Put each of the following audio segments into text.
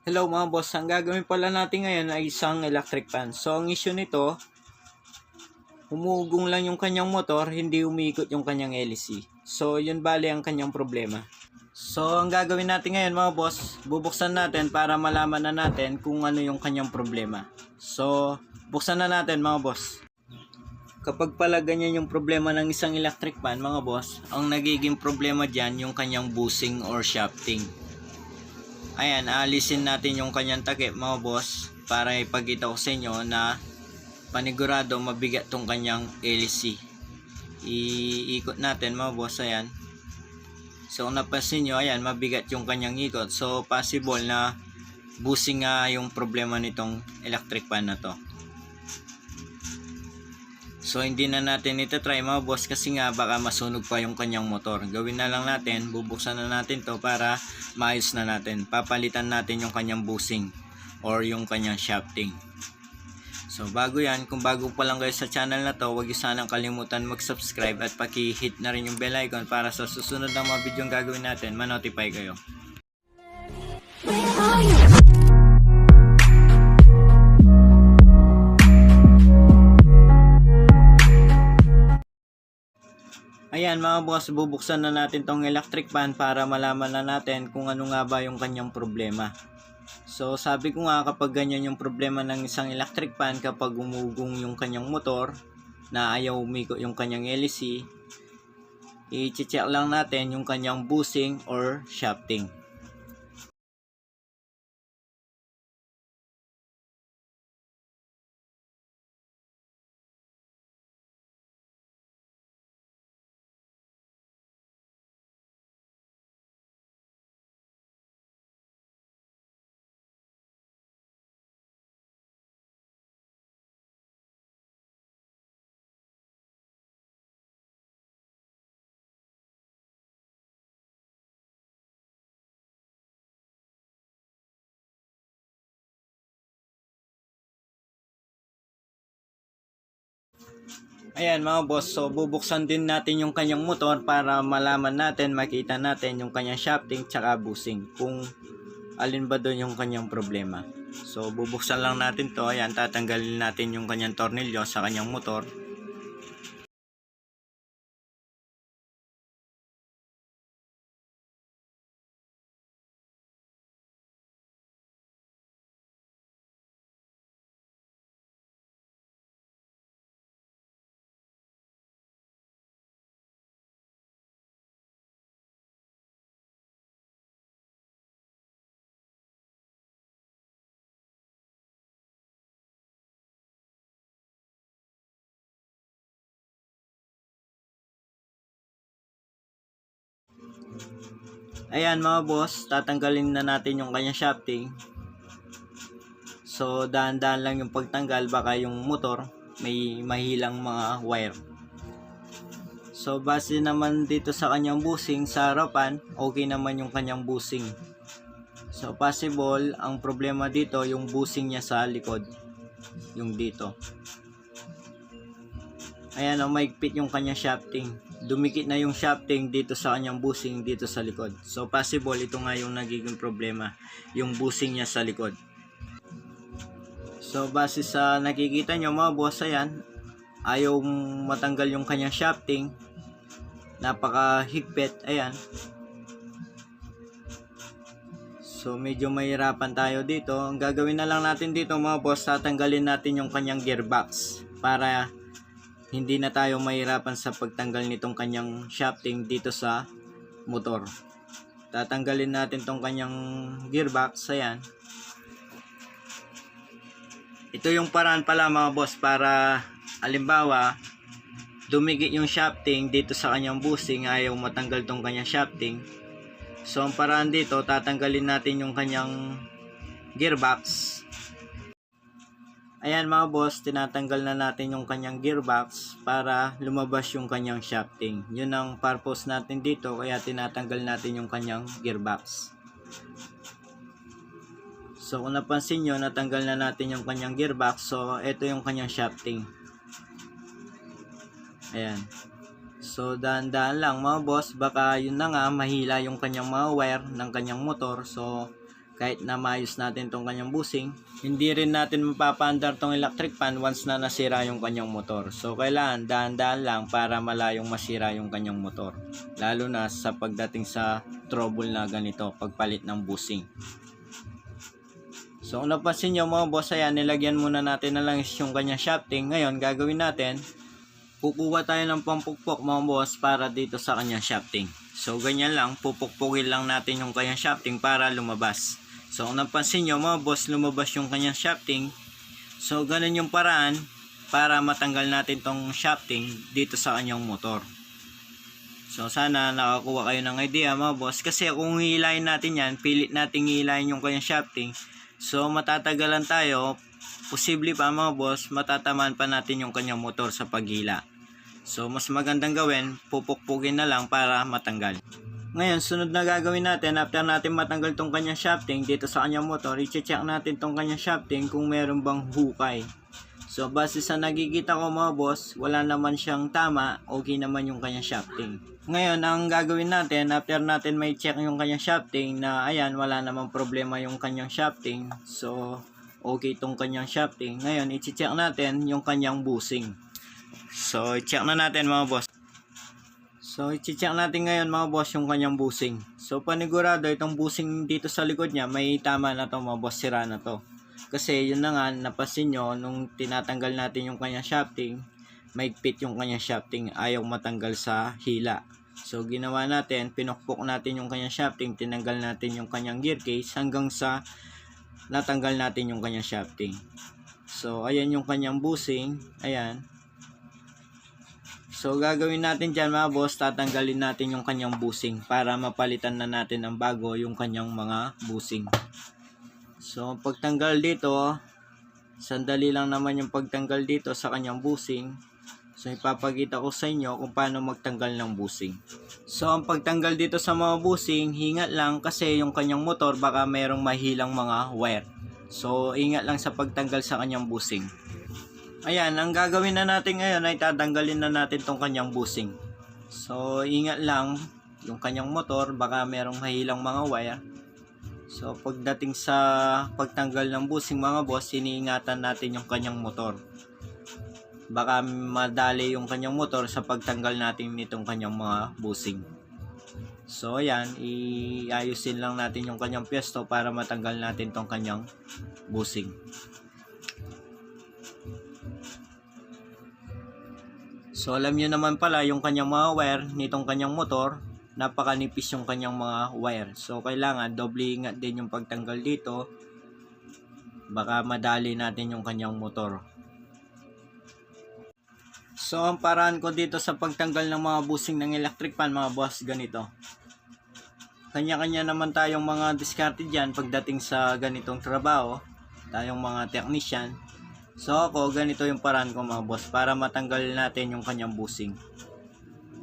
Hello mga boss, ang gagawin pala natin ngayon ay isang electric fan. So ang issue nito, umugong lang yung kanyang motor, hindi umiikot yung kanyang LC. So yun bali ang kanyang problema. So ang gagawin natin ngayon mga boss, bubuksan natin para malaman na natin kung ano yung kanyang problema. So buksan na natin mga boss. Kapag pala ganyan yung problema ng isang electric fan mga boss, ang nagiging problema dyan yung kanyang bushing or shafting. Ayan, aalisin natin yung kanyang takip mga boss para ipakita ko sa inyo na panigurado mabigat tong kanyang LC. Iikot natin mga boss, ayan. So kung napansin nyo, ayan, mabigat yung kanyang ikot. So possible na busing nga yung problema nitong electric fan na to. So hindi na natin ito try mga boss kasi nga baka masunog pa yung kanyang motor. Gawin na lang natin, bubuksan na natin to para maayos na natin. Papalitan natin yung kanyang busing or yung kanyang shafting. So bago yan, kung bago pa lang kayo sa channel na to, huwag niyo sanang kalimutan mag-subscribe at paki-hit na rin yung bell icon para sa susunod na mga video gagawin natin, ma-notify kayo. Where are you? Ayan mga boss, bubuksan na natin tong electric fan para malaman na natin kung ano nga ba yung kanyang problema. So sabi ko nga kapag ganyan yung problema ng isang electric fan kapag umugong yung kanyang motor na ayaw umiko yung kanyang LC, i-check lang natin yung kanyang bushing or shafting. Ayan mga boss, so bubuksan din natin yung kanyang motor para malaman natin, makita natin yung kanyang shafting tsaka busing kung alin ba doon yung kanyang problema. So bubuksan lang natin to, ayan tatanggalin natin yung kanyang tornilyo sa kanyang motor. Ayan mga boss, tatanggalin na natin yung kanyang shafting. So dahan-dahan lang yung pagtanggal baka yung motor may mahilang mga wire. So base naman dito sa kanyang busing sa harapan, okay naman yung kanyang busing. So possible ang problema dito yung busing niya sa likod. Yung dito. Ayan o, maigpit yung kanyang shafting. Dumikit na yung shafting dito sa kanyang busing dito sa likod. So possible ito nga yung nagiging problema. Yung busing niya sa likod. So base sa nakikita nyo mga boss, ayan. Ayaw matanggal yung kanyang shafting. Napaka higpit. Ayan. So medyo mahirapan tayo dito. Ang gagawin na lang natin dito mga boss, tatanggalin natin yung kanyang gearbox para hindi na tayo mahirapan sa pagtanggal nitong kanyang shafting dito sa motor. Tatanggalin natin tong kanyang gearbox. Ayan. Ito yung paraan pala mga boss para alimbawa dumigit yung shafting dito sa kanyang busing ayaw matanggal tong kanyang shafting. So ang paraan dito tatanggalin natin yung kanyang gearbox Ayan mga boss, tinatanggal na natin yung kanyang gearbox para lumabas yung kanyang shafting. Yun ang purpose natin dito kaya tinatanggal natin yung kanyang gearbox. So kung napansin nyo, natanggal na natin yung kanyang gearbox. So ito yung kanyang shafting. Ayan. So dahan-dahan lang mga boss, baka yun na nga mahila yung kanyang mga wire ng kanyang motor. So kahit na maayos natin tong kanyang busing, hindi rin natin mapapaandar tong electric fan once na nasira yung kanyang motor. So, kailangan dahan-dahan lang para malayong masira yung kanyang motor. Lalo na sa pagdating sa trouble na ganito, pagpalit ng busing. So, kung napansin nyo mga boss, ayan, nilagyan muna natin na lang yung kanyang shafting. Ngayon, gagawin natin, kukuha tayo ng pampukpok mga boss para dito sa kanyang shafting. So, ganyan lang, pupukpukin lang natin yung kanyang shafting para lumabas. So, kung napansin nyo mga boss, lumabas yung kanyang shafting. So, ganun yung paraan para matanggal natin tong shafting dito sa kanyang motor. So, sana nakakuha kayo ng idea mga boss. Kasi kung hilayin natin yan, pilit natin hilayin yung kanyang shafting. So, matatagalan tayo. Posible pa mga boss, matatamaan pa natin yung kanyang motor sa paghila. So, mas magandang gawin, pupukpukin na lang para matanggal. Ngayon, sunod na gagawin natin, after natin matanggal tong kanyang shafting dito sa kanyang motor, i-check natin tong kanyang shafting kung meron bang hukay. So, base sa nagigita ko mga boss, wala naman siyang tama, okay naman yung kanyang shafting. Ngayon, ang gagawin natin, after natin may check yung kanyang shafting, na ayan, wala namang problema yung kanyang shafting. So, okay tong kanyang shafting. Ngayon, i-check natin yung kanyang busing. So, i-check na natin mga boss. So, i-check natin ngayon mga boss yung kanyang busing. So, panigurado itong busing dito sa likod niya, may tama na to mga boss, sira na to. Kasi yun na nga, napasin nyo, nung tinatanggal natin yung kanyang shafting, maigpit yung kanyang shafting, ayaw matanggal sa hila. So, ginawa natin, pinukpok natin yung kanyang shafting, tinanggal natin yung kanyang gear case hanggang sa natanggal natin yung kanyang shafting. So, ayan yung kanyang busing. Ayan. So, gagawin natin dyan mga boss, tatanggalin natin yung kanyang busing para mapalitan na natin ng bago yung kanyang mga busing. So, ang pagtanggal dito, sandali lang naman yung pagtanggal dito sa kanyang busing. So, ipapakita ko sa inyo kung paano magtanggal ng busing. So, ang pagtanggal dito sa mga busing, hingat lang kasi yung kanyang motor baka merong mahilang mga wire. So, ingat lang sa pagtanggal sa kanyang busing. Ayan, ang gagawin na natin ngayon ay tatanggalin na natin tong kanyang busing. So, ingat lang yung kanyang motor, baka merong mahilang mga wire. So, pagdating sa pagtanggal ng busing mga boss, iniingatan natin yung kanyang motor. Baka madali yung kanyang motor sa pagtanggal natin nitong kanyang mga busing. So, ayan, iayusin lang natin yung kanyang pwesto para matanggal natin tong kanyang busing. So alam nyo naman pala yung kanyang mga wire nitong kanyang motor, napakanipis yung kanyang mga wire. So kailangan doble ingat din yung pagtanggal dito. Baka madali natin yung kanyang motor. So ang paraan ko dito sa pagtanggal ng mga busing ng electric fan mga boss ganito. Kanya-kanya naman tayong mga diskarte dyan pagdating sa ganitong trabaho. Tayong mga technician. So ako, ganito yung paraan ko mga boss para matanggal natin yung kanyang busing.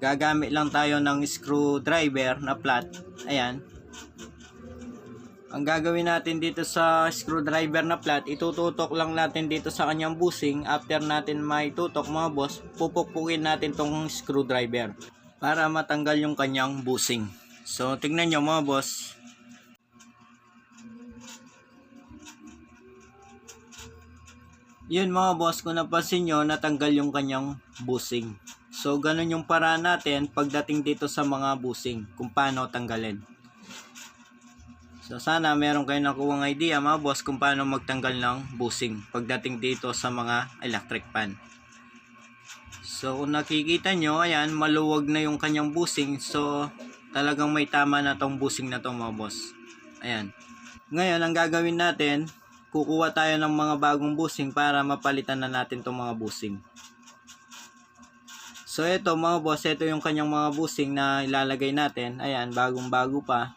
Gagamit lang tayo ng screwdriver na flat. Ayan. Ang gagawin natin dito sa screwdriver na flat, itututok lang natin dito sa kanyang busing. After natin maitutok mga boss, pupukpukin natin tong screwdriver para matanggal yung kanyang busing. So, tignan nyo mga boss. Yun mga boss, kung napansin nyo, natanggal yung kanyang busing. So, ganun yung paraan natin pagdating dito sa mga busing, kung paano tanggalin. So, sana meron kayo nakuha idea mga boss kung paano magtanggal ng busing pagdating dito sa mga electric pan. So, kung nakikita nyo, ayan, maluwag na yung kanyang busing. So, talagang may tama na tong busing na to mga boss. Ayan. Ngayon, ang gagawin natin, kukuha tayo ng mga bagong busing para mapalitan na natin tong mga busing. So ito mga boss, ito yung kanyang mga busing na ilalagay natin. Ayan, bagong bago pa.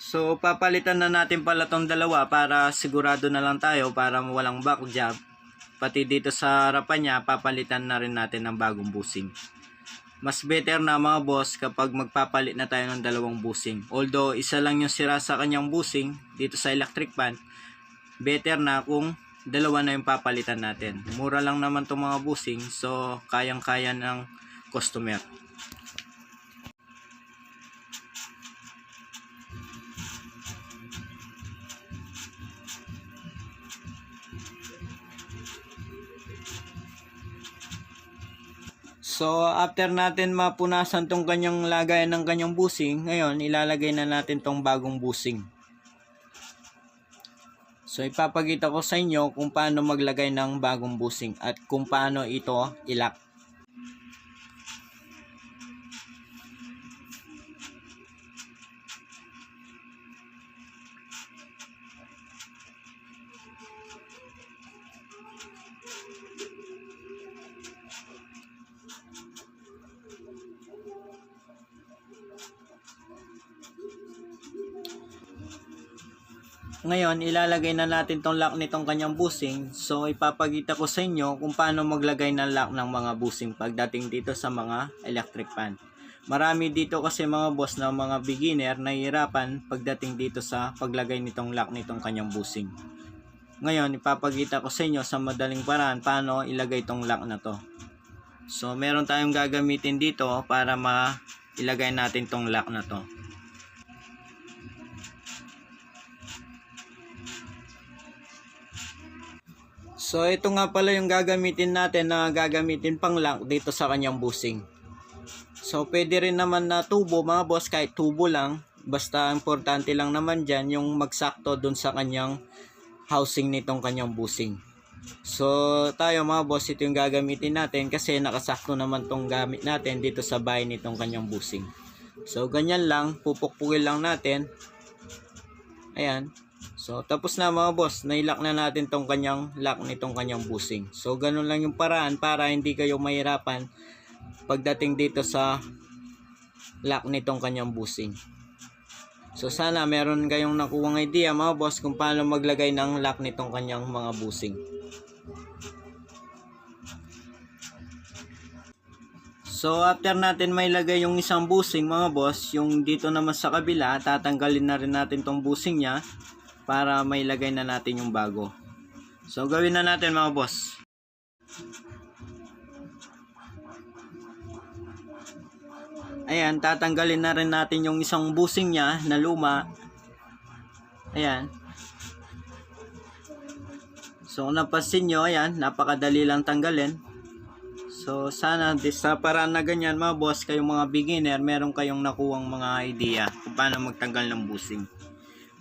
So papalitan na natin pala tong dalawa para sigurado na lang tayo para walang back job. Pati dito sa harapan niya, papalitan na rin natin ng bagong busing. Mas better na mga boss kapag magpapalit na tayo ng dalawang busing. Although isa lang yung sira sa kanyang busing dito sa electric pan, better na kung dalawa na yung papalitan natin. Mura lang naman itong mga busing so kayang-kaya ng customer. So, after natin mapunasan tong kanyang lagayan ng kanyang busing, ngayon, ilalagay na natin tong bagong busing. So, ipapakita ko sa inyo kung paano maglagay ng bagong busing at kung paano ito ilak. Ngayon, ilalagay na natin tong lock nitong kanyang busing. So, ipapakita ko sa inyo kung paano maglagay ng lock ng mga busing pagdating dito sa mga electric fan. Marami dito kasi mga boss na mga beginner nahihirapan pagdating dito sa paglagay nitong lock nitong kanyang busing. Ngayon, ipapakita ko sa inyo sa madaling paraan paano ilagay tong lock na to. So, meron tayong gagamitin dito para ma ilagay natin tong lock na to. So ito nga pala yung gagamitin natin na gagamitin pang lock dito sa kanyang busing. So pwede rin naman na tubo mga boss kahit tubo lang. Basta importante lang naman dyan yung magsakto dun sa kanyang housing nitong kanyang busing. So tayo mga boss ito yung gagamitin natin kasi nakasakto naman tong gamit natin dito sa bahay nitong kanyang busing. So ganyan lang, pupukpukin lang natin. Ayan, So, tapos na mga boss, nailak na natin tong kanyang lock nitong kanyang busing. So, ganun lang yung paraan para hindi kayo mahirapan pagdating dito sa lock nitong kanyang busing. So, sana meron kayong nakuwang idea mga boss kung paano maglagay ng lock nitong kanyang mga busing. So, after natin mailagay yung isang busing mga boss, yung dito naman sa kabila, tatanggalin na rin natin tong busing niya para mailagay na natin yung bago. So, gawin na natin mga boss. Ayan, tatanggalin na rin natin yung isang busing niya na luma. Ayan. So, kung napansin nyo, ayan, napakadali lang tanggalin. So, sana sa paraan na ganyan mga boss, kayong mga beginner, meron kayong nakuwang mga idea kung paano magtanggal ng busing.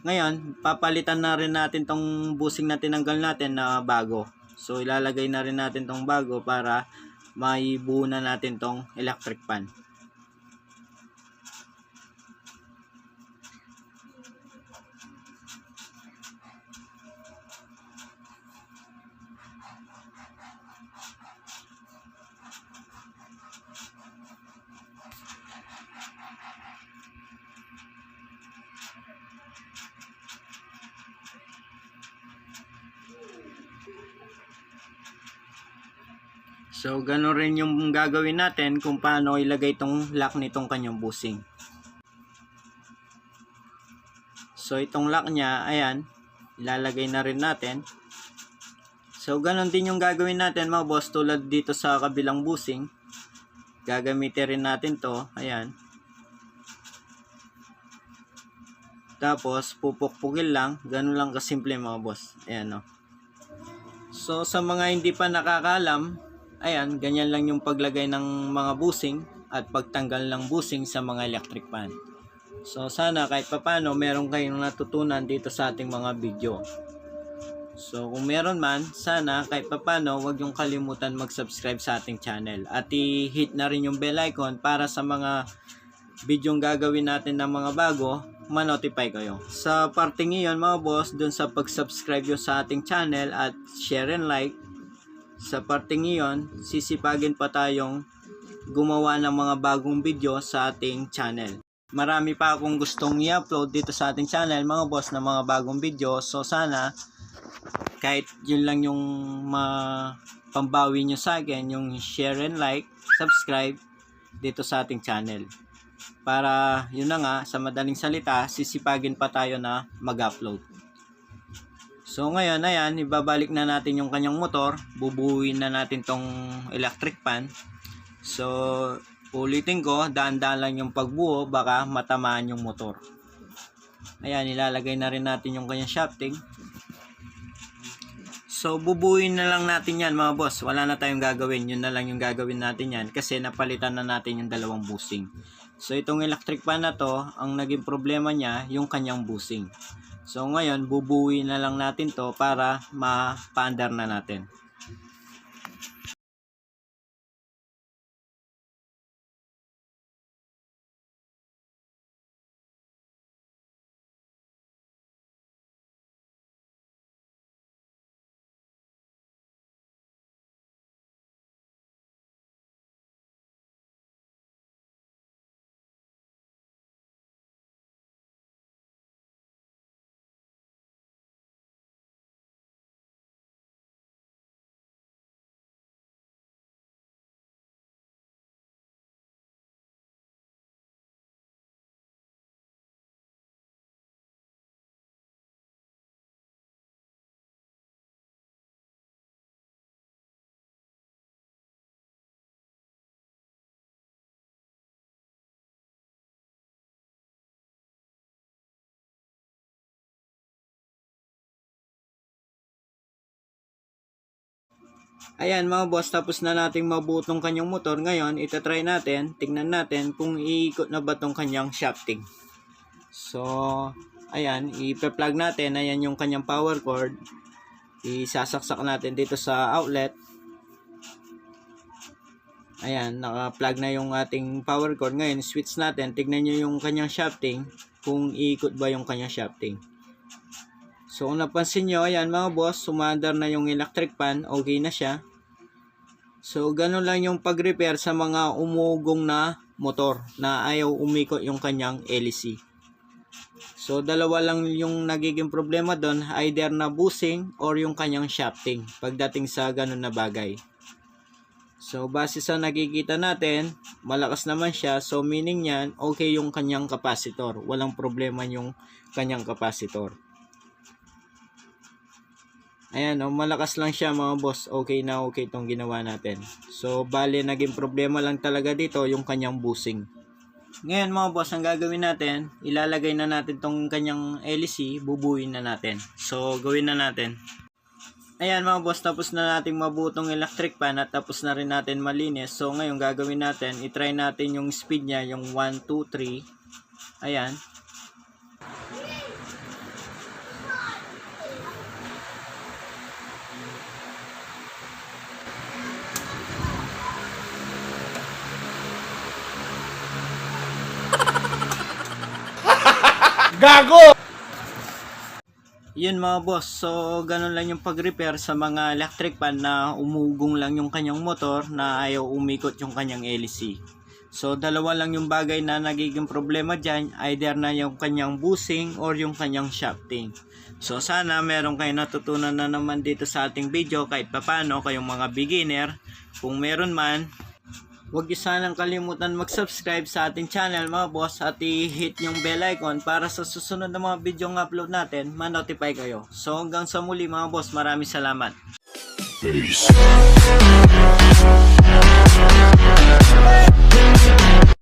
Ngayon, papalitan na rin natin tong busing na tinanggal natin na bago. So, ilalagay na rin natin tong bago para maibuo na natin tong electric fan. So, ganun rin yung gagawin natin kung paano ilagay itong lock nitong kanyang busing. So, itong lock niya, ayan, ilalagay na rin natin. So, ganun din yung gagawin natin mga boss tulad dito sa kabilang busing. Gagamitin rin natin to, ayan. Tapos, pupukpukin lang. Ganun lang kasimple mga boss. Ayan o. So, sa mga hindi pa nakakalam, ayan, ganyan lang yung paglagay ng mga busing at pagtanggal ng busing sa mga electric fan. So, sana kahit papano meron kayong natutunan dito sa ating mga video. So, kung meron man, sana kahit papano wag yung kalimutan mag-subscribe sa ating channel at i-hit na rin yung bell icon para sa mga video gagawin natin ng mga bago, ma-notify kayo. Sa parting iyon mga boss, dun sa pag-subscribe nyo sa ating channel at share and like, sa parting iyon, sisipagin pa tayong gumawa ng mga bagong video sa ating channel. Marami pa akong gustong i-upload dito sa ating channel mga boss na mga bagong video. So sana kahit yun lang yung mapambawi nyo sa akin, yung share and like, subscribe dito sa ating channel. Para yun na nga, sa madaling salita, sisipagin pa tayo na mag-upload. So ngayon, ayan, ibabalik na natin yung kanyang motor. Bubuuin na natin tong electric pan. So, ulitin ko, daan-daan lang yung pagbuo, baka matamaan yung motor. Ayan, ilalagay na rin natin yung kanyang shafting. So, bubuin na lang natin yan mga boss. Wala na tayong gagawin. Yun na lang yung gagawin natin yan kasi napalitan na natin yung dalawang busing. So, itong electric fan na to, ang naging problema niya, yung kanyang busing. So, ngayon, bubuin na lang natin to para ma-paandar na natin. Ayan mga boss, tapos na nating mabutong kanyang motor. Ngayon, itatry natin, tingnan natin kung iikot na ba tong kanyang shafting. So, ayan, ipe-plug natin. Ayan yung kanyang power cord. Isasaksak natin dito sa outlet. Ayan, naka-plug na yung ating power cord. Ngayon, switch natin. Tignan nyo yung kanyang shafting. Kung iikot ba yung kanyang shafting. So, kung napansin nyo, ayan mga boss, sumandar na yung electric fan, okay na siya. So, ganun lang yung pag-repair sa mga umugong na motor na ayaw umikot yung kanyang LEC. So, dalawa lang yung nagiging problema doon, either na busing or yung kanyang shafting pagdating sa ganun na bagay. So, base sa nakikita natin, malakas naman siya. So, meaning yan, okay yung kanyang capacitor. Walang problema yung kanyang capacitor. Ayan, oh, malakas lang siya mga boss. Okay na okay itong ginawa natin. So, bali, naging problema lang talaga dito yung kanyang busing. Ngayon mga boss, ang gagawin natin, ilalagay na natin tong kanyang LEC, bubuin na natin. So, gawin na natin. Ayan mga boss, tapos na natin mabutong electric fan at tapos na rin natin malinis. So, ngayon gagawin natin, itry natin yung speed niya, yung 1, 2, 3. Ayan. Gago! Yun mga boss, so ganun lang yung pag-repair sa mga electric fan na umugong lang yung kanyang motor na ayaw umikot yung kanyang LEC. So dalawa lang yung bagay na nagiging problema dyan, either na yung kanyang busing or yung kanyang shafting. So sana meron kayo natutunan na naman dito sa ating video kahit papano kayong mga beginner. Kung meron man, Huwag niyo sanang kalimutan mag-subscribe sa ating channel mga boss at i-hit yung bell icon para sa susunod na mga video ng upload natin, ma-notify kayo. So hanggang sa muli mga boss, maraming salamat. Peace.